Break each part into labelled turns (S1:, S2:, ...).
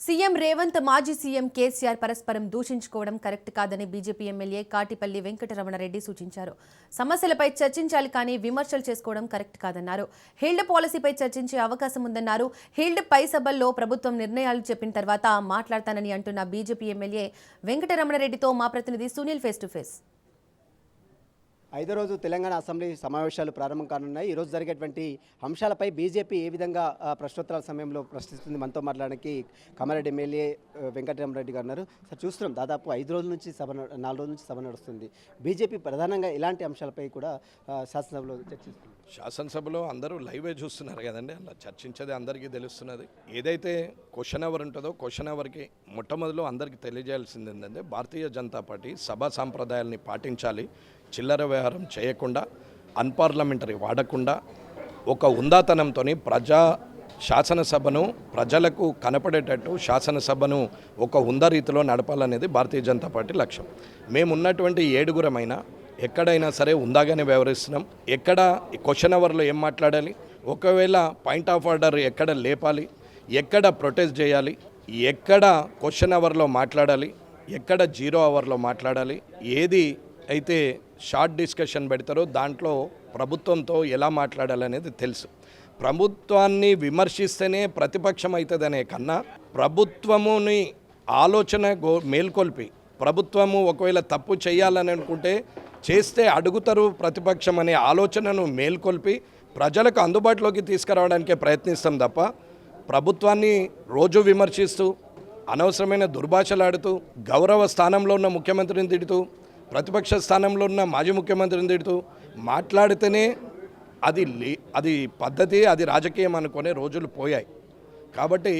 S1: CM Revanth మాజీ CM KCR పరస్పరం దూషించుకోవడం కరెక్ట్ కాదని బీజేపీ ఎమ్మెల్యే కాటిపల్లి వెంకటరమణరెడ్డి సూచించారు. సమస్యలపై చర్చించాలి కానీ విమర్శలు చేసుకోవడం కరెక్ట్ కాదన్నారు. హీల్డ్ పాలసీపై చర్చించే అవకాశం ఉందన్నారు. హీల్డ్ పై సభల్లో ప్రభుత్వం నిర్ణయాలు చెప్పిన తర్వాత మాట్లాడతానని అంటున్న బీజేపీ ఎమ్మెల్యే వెంకటరమణరెడ్డితో మా ప్రతినిధి సునీల్ ఫేస్ టు ఫేస్
S2: ఐదో రోజు తెలంగాణ అసెంబ్లీ సమావేశాలు ప్రారంభం కానున్నాయి. ఈరోజు జరిగేటువంటి అంశాలపై బీజేపీ ఏ విధంగా ప్రశ్నోత్తరాల సమయంలో ప్రశ్నిస్తుంది మనతో మాట్లాడడానికి కమారెడ్డి ఎమ్మెల్యే వెంకటరామరెడ్డి గారు ఉన్నారు. సార్ చూస్తున్నాం దాదాపు ఐదు రోజుల నుంచి సభ నాలుగు రోజుల నుంచి సభ నడుస్తుంది. బీజేపీ ప్రధానంగా ఇలాంటి అంశాలపై కూడా శాసనసభలో చర్చిస్తుంది.
S3: శాసనసభలో అందరూ లైవే చూస్తున్నారు కదండి. అలా చర్చించేది అందరికీ తెలుస్తున్నది. ఏదైతే క్వశ్చన్ అవర్ ఉంటుందో క్వశ్చన్ అవర్కి మొట్టమొదటిలో అందరికీ తెలియజేయాల్సింది ఏంటంటే భారతీయ జనతా పార్టీ సభా సాంప్రదాయాల్ని పాటించాలి. చిల్లర వ్యవహారం చేయకుండా అన్పార్లమెంటరీ వాడకుండా ఒక ఉందాతనంతో ప్రజా శాసనసభను ప్రజలకు కనపడేటట్టు శాసనసభను ఒక ఉంద రీతిలో నడపాలనేది భారతీయ జనతా పార్టీ లక్ష్యం. మేమున్నటువంటి ఏడుగురమైన ఎక్కడైనా సరే ఉందాగానే వ్యవహరిస్తున్నాం. ఎక్కడ క్వశ్చన్ అవర్లో ఏం మాట్లాడాలి? ఒకవేళ పాయింట్ ఆఫ్ ఆర్డర్ ఎక్కడ లేపాలి? ఎక్కడ ప్రొటెస్ట్ చేయాలి? ఎక్కడ క్వశ్చన్ అవర్లో మాట్లాడాలి? ఎక్కడ జీరో అవర్లో మాట్లాడాలి? ఏది అయితే షార్ట్ డిస్కషన్ పెడతారో దాంట్లో ప్రభుత్వంతో ఎలా మాట్లాడాలనేది తెలుసు. ప్రభుత్వాన్ని విమర్శిస్తేనే ప్రతిపక్షం అవుతుందనే కన్నా ప్రభుత్వముని ఆలోచన గో మేల్కొల్పి. ప్రభుత్వము ఒకవేళ తప్పు చేయాలని అనుకుంటే చేస్తే అడుగుతారు ప్రతిపక్షం అనే ఆలోచనను మేల్కొల్పి ప్రజలకు అందుబాటులోకి తీసుకురావడానికే ప్రయత్నిస్తాం తప్ప ప్రభుత్వాన్ని రోజు విమర్శిస్తూ అనవసరమైన దుర్భాషలాడుతూ గౌరవ స్థానంలో ఉన్న ముఖ్యమంత్రిని తిడుతూ ప్రతిపక్ష స్థానంలో ఉన్న మాజీ ముఖ్యమంత్రిని తిడుతూ మాట్లాడితేనే అది అది పద్ధతి అది రాజకీయం అనుకునే రోజులు పోయాయి. కాబట్టి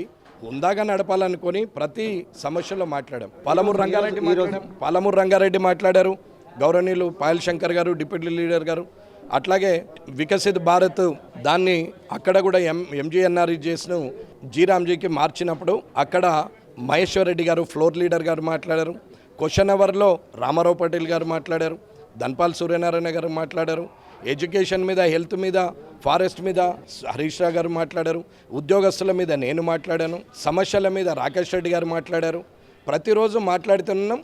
S3: ఉందాగా నడపాలనుకొని ప్రతి సమస్యలో మాట్లాడాం. పాలమూరు రంగారెడ్డి మాట్లాడాం పాలమూరు రంగారెడ్డి మాట్లాడారు. గౌరవనీయులు పాయల్ శంకర్ గారు డిప్యూటీ లీడర్ గారు. అట్లాగే వికసిత్ భారత్ దాన్ని అక్కడ కూడా ఎం ఎంజీఎన్ఆర్ఈజీఎస్ను జీరామ్జీకి మార్చినప్పుడు అక్కడ మహేశ్వర్ రెడ్డి గారు ఫ్లోర్ లీడర్ గారు మాట్లాడారు. క్వశ్చన్ అవర్లో రామారావు పటేల్ గారు మాట్లాడారు ధన్పాల్ సూర్యనారాయణ గారు మాట్లాడారు ఎడ్యుకేషన్ మీద హెల్త్ మీద ఫారెస్ట్ మీద హరీష్ రావు గారు మాట్లాడారు ఉద్యోగస్తుల మీద నేను మాట్లాడాను సమస్యల మీద రాకేష్ రెడ్డి గారు మాట్లాడారు. ప్రతిరోజు మాట్లాడుతున్నాం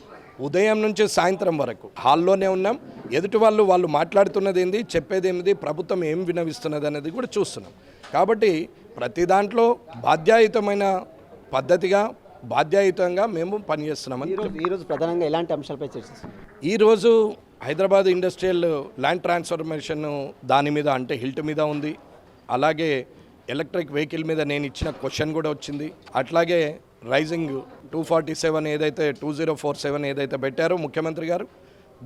S3: ఉదయం నుంచి సాయంత్రం వరకు. హాల్లోనే ఉన్నాం ఎదుటి వాళ్ళు వాళ్ళు మాట్లాడుతున్నది ఏంది చెప్పేది ఏమిది ప్రభుత్వం ఏం వినవిస్తున్నది అనేది కూడా చూస్తున్నాం. కాబట్టి ప్రతి దాంట్లో బాధ్యాయుతమైన పద్ధతిగా బాధ్యాయుతంగా మేము పనిచేస్తున్నామని
S2: ఈరోజు ప్రధానంగా ఎలాంటి అంశాలపై చర్చిస్తుంది
S3: ఈరోజు హైదరాబాద్ ఇండస్ట్రియల్ ల్యాండ్ ట్రాన్స్ఫర్మేషన్ దాని మీద అంటే హిల్ట్ మీద ఉంది. అలాగే ఎలక్ట్రిక్ వెహికల్ మీద నేను ఇచ్చిన క్వశ్చన్ కూడా వచ్చింది. అట్లాగే రైజింగ్ టూ ఫార్టీ సెవెన్ ఏదైతే టూ జీరో ఫోర్ సెవెన్ ఏదైతే పెట్టారో ముఖ్యమంత్రి గారు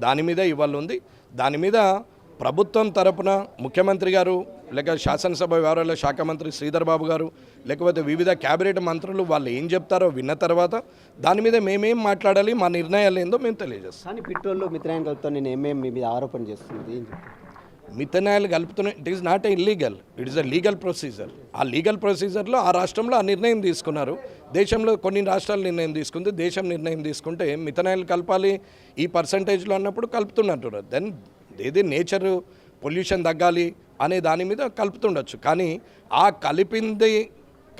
S3: దాని మీద ఇవాళ ఉంది. దాని మీద ప్రభుత్వం తరపున ముఖ్యమంత్రి గారు లేక శాసనసభ వ్యవహారాల శాఖ మంత్రి శ్రీధర్ బాబు గారు లేకపోతే వివిధ క్యాబినెట్ మంత్రులు వాళ్ళు ఏం చెప్తారో విన్న తర్వాత దాని మీద మేమేం మాట్లాడాలి మా నిర్ణయాలు ఏందో మేము తెలియజేస్తాం.
S2: కానీ పెట్రోల్లో మిత్రాయన కలుపుతో నేను ఏమేమి మీ మీద ఆరోపణ చేస్తుంది
S3: methanol కలుపుతున్న it is not a illegal it is a legal procedure ఆ లీగల్ ప్రొసీజర్లో ఆ రాష్ట్రంలో ఆ నిర్ణయం తీసుకున్నారు. దేశంలో కొన్ని రాష్ట్రాలు నిర్ణయం తీసుకుంది దేశం నిర్ణయం తీసుకుంటే మిథనాయిల్ కలపాలి ఈ పర్సంటేజ్లో అన్నప్పుడు కలుపుతున్నట్టు దెన్ ఏది నేచర్ పొల్యూషన్ తగ్గాలి అనే దాని మీద కలుపుతుండొచ్చు. కానీ ఆ కలిపింది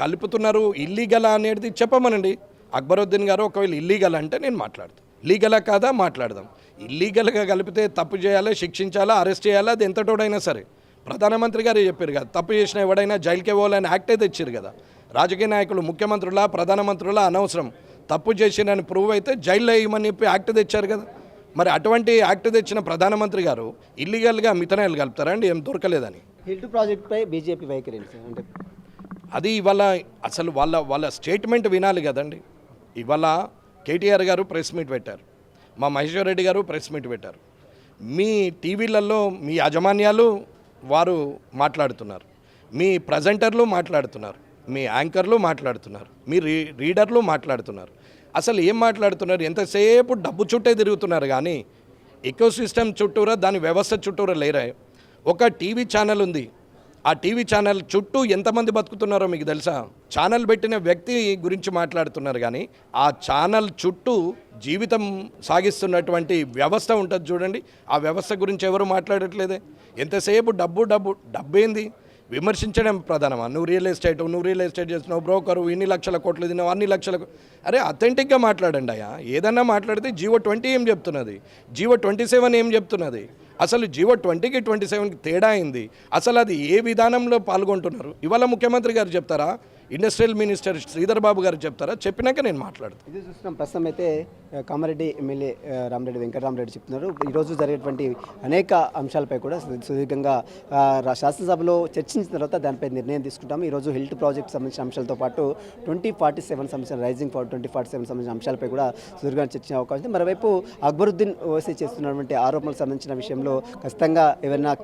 S3: కలుపుతున్నారు ఇల్లీగలా అనేది చెప్పమనండి. అక్బరుద్దీన్ గారు ఒకవేళ ఇల్లీగల్ అంటే నేను మాట్లాడతాను లీగలా కాదా? మాట్లాడదాం. ఇల్లీగల్గా కలిపితే తప్పు చేయాలా శిక్షించాలా అరెస్ట్ చేయాలా? అది ఎంతటోడైనా సరే. ప్రధానమంత్రి గారు చెప్పారు కదా తప్పు చేసిన ఎవడైనా జైలుకే పోవాలని యాక్టే తెచ్చారు కదా. రాజకీయ నాయకులు ముఖ్యమంత్రుల ప్రధానమంత్రుల అనవసరం. తప్పు చేసినని ప్రూవ్ అయితే జైల్లో వేయమని చెప్పి యాక్ట్ తెచ్చారు కదా. మరి అటువంటి యాక్ట్ తెచ్చిన ప్రధానమంత్రి గారు ఇల్లీగల్గా మిథనాయిల్ కలుపుతారా అండి? ఏం దొరకలేదని.
S2: హిల్ట్ ప్రాజెక్ట్పై బీజేపీ వైఖరి అంటే
S3: అది ఇవాళ అసలు వాళ్ళ వాళ్ళ స్టేట్మెంట్ వినాలి కదండి. ఇవాళ కేటీఆర్ గారు ప్రెస్ మీట్ పెట్టారు. మా మహేశ్వర్ రెడ్డి గారు ప్రెస్ మీట్ పెట్టారు. మీ టీవీలలో మీ యాజమాన్యాలు వారు మాట్లాడుతున్నారు. మీ ప్రజెంటర్లు మాట్లాడుతున్నారు. మీ యాంకర్లు మాట్లాడుతున్నారు. మీ రీ రీడర్లు మాట్లాడుతున్నారు. అసలు ఏం మాట్లాడుతున్నారు? ఎంతసేపు డబ్బు చుట్టే తిరుగుతున్నారు కానీ ఎకో సిస్టమ్ చుట్టూరా దాని వ్యవస్థ చుట్టూరా లేరా? ఒక టీవీ ఛానల్ ఉంది. ఆ టీవీ ఛానల్ చుట్టూ ఎంతమంది బతుకుతున్నారో మీకు తెలుసా? ఛానల్ పెట్టిన వ్యక్తి గురించి మాట్లాడుతున్నారు కానీ ఆ ఛానల్ చుట్టూ జీవితం సాగిస్తున్నటువంటి వ్యవస్థ ఉంటుంది చూడండి. ఆ వ్యవస్థ గురించి ఎవరు మాట్లాడట్లేదే? ఎంతసేపు డబ్బు డబ్బు డబ్బు ఏంది? విమర్శించడం ప్రధానమా నువ్వు రియల్ ఎస్టేట్ నువ్వు రియల్ ఎస్టేట్ చేస్తున్నావు బ్రోకరు ఇన్ని లక్షల కోట్లు తిన్నావు అన్ని లక్షల అరే అథెంటిక్గా మాట్లాడండి అయ్యా. ఏదన్నా మాట్లాడితే జీవో ట్వంటీ ఏం చెప్తున్నది? జీవో ట్వంటీ సెవెన్ ఏం చెప్తున్నది? అసలు జీవో ట్వంటీకి ట్వంటీ సెవెన్కి తేడా అయింది అసలు అది ఏ విధానంలో పాల్గొంటున్నారు? ఇవాళ ముఖ్యమంత్రి గారు చెప్తారా? ఇండస్ట్రియల్ మినిస్టర్ శ్రీధర్ బాబు గారు చెప్తారా? చెప్పినాక నేను మాట్లాడతాను
S2: ఇది చూస్తున్నాం. ప్రస్తుతం అయితే కామారెడ్డి ఎమ్మెల్యే రామరెడ్డి వెంకటరామరెడ్డి చెప్తున్నారు. ఈరోజు జరిగేటువంటి అనేక అంశాలపై కూడా సుదీర్ఘంగా శాసనసభలో చర్చించిన తర్వాత దానిపై నిర్ణయం తీసుకుంటాం ఈరోజు హెల్త్ ప్రాజెక్ట్ సంబంధించిన అంశాలతో పాటు ట్వంటీ ఫార్టీ సెవెన్ సంబంధించిన rising for twenty forty seven సంబంధించిన అంశాలపై కూడా సుదీర్ఘంగా చర్చించే అవకాశం ఉంది. మరోవైపు అక్బరుద్దీన్ ఓసీ చేస్తున్నటువంటి ఆరోపణలకు సంబంధించిన విషయంలో ఖచ్చితంగా ఏమైనా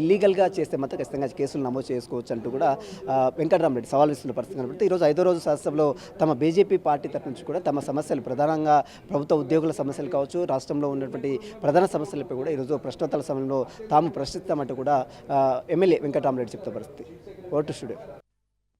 S2: ఇల్లీగల్గా చేస్తే మాత్రం ఖచ్చితంగా కేసులు నమోదు చేసుకోవచ్చు అంటూ కూడా వెంకటరామరెడ్డి సవాల్ చేస్తున్న పరిస్థితి కనబడితే ఈరోజు ఐదో రోజు శాసనసభలో తమ బీజేపీ పార్టీ తరఫు నుంచి కూడా తమ సమస్యలు ప్రధానంగా ప్రభుత్వ ఉద్యోగుల సమస్యలు కావచ్చు రాష్ట్రంలో ఉన్నటువంటి ప్రధాన సమస్యలపై కూడా ఈరోజు ప్రశ్నోత్తరాల సమయంలో తాము ప్రశ్నిస్తామంటూ కూడా ఎమ్మెల్యే వెంకటరామరెడ్డి చెప్తున్న పరిస్థితి. Vote studio